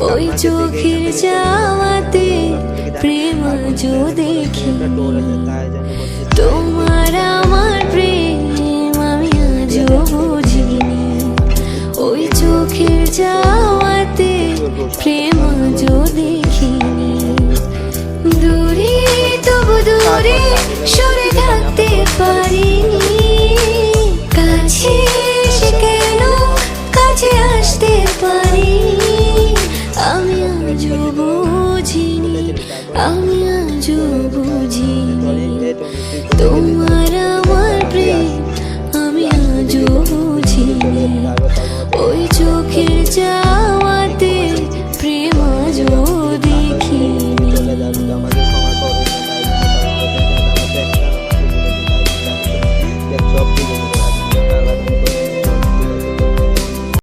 ওই চোখের যাওয়াতে প্রেম আজও দেখি। তোমার আমার প্রেম আমি আজও বুঝিনি। ওই চোখের যাওয়াতে প্রেম আজও দেখিনি। দূরে, তবু দূরে বুঝিনি আমি আজ বুঝিনি। তোমার